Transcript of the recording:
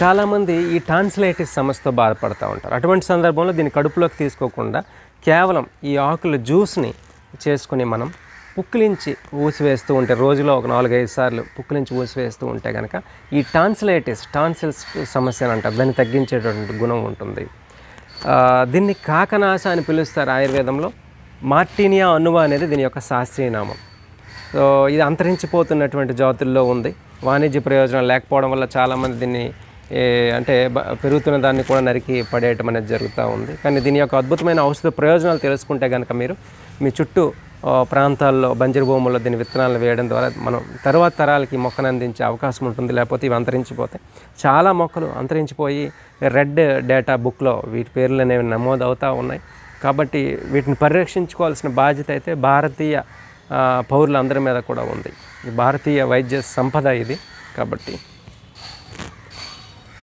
చాలామంది ఈ టాన్సిలైటిస్ సమస్యతో బాధపడుతూ ఉంటారు. అటువంటి సందర్భంలో దీన్ని కడుపులోకి తీసుకోకుండా కేవలం ఈ ఆకుల జ్యూస్ని చేసుకుని మనం పుక్కిలించి ఊసివేస్తూ ఉంటే రోజులో ఒక నాలుగైదు సార్లు పుక్కిలించి ఊసివేస్తూ ఉంటే కనుక ఈ టాన్సిలైటిస్ టాన్సిల్స్ సమస్య అని అంటారు. దాన్ని తగ్గించేటటువంటి గుణం ఉంటుంది. దీన్ని కాకనాశ అని పిలుస్తారు ఆయుర్వేదంలో. మార్టీనియా అనువ అనేది దీని యొక్క శాస్త్రీయ నామం సో ఇది అంతరించిపోతున్నటువంటి జాతుల్లో ఉంది. వాణిజ్య ప్రయోజనం లేకపోవడం వల్ల చాలామంది దీన్ని అంటే పెరుగుతున్న దాన్ని కూడా నరికి పడేయటం అనేది జరుగుతూ ఉంది. కానీ దీని యొక్క అద్భుతమైన ఔషధ ప్రయోజనాలు తెలుసుకుంటే కనుక మీరు మీ చుట్టూ ప్రాంతాల్లో బంజరు భూముల్లో దీని విత్తనాలను వేయడం ద్వారా మనం తర్వాత తరాలకి మొక్కను అందించే అవకాశం ఉంటుంది. లేకపోతే ఇవి అంతరించిపోతాయి. చాలా మొక్కలు అంతరించిపోయి రెడ్ డేటా బుక్లో వీటి పేర్లు అనేవి నమోదు అవుతూ ఉన్నాయి. కాబట్టి వీటిని పరిరక్షించుకోవాల్సిన బాధ్యత అయితే భారతీయ పౌరులందరి మీద కూడా ఉంది. భారతీయ వైద్య సంపద ఇది కాబట్టి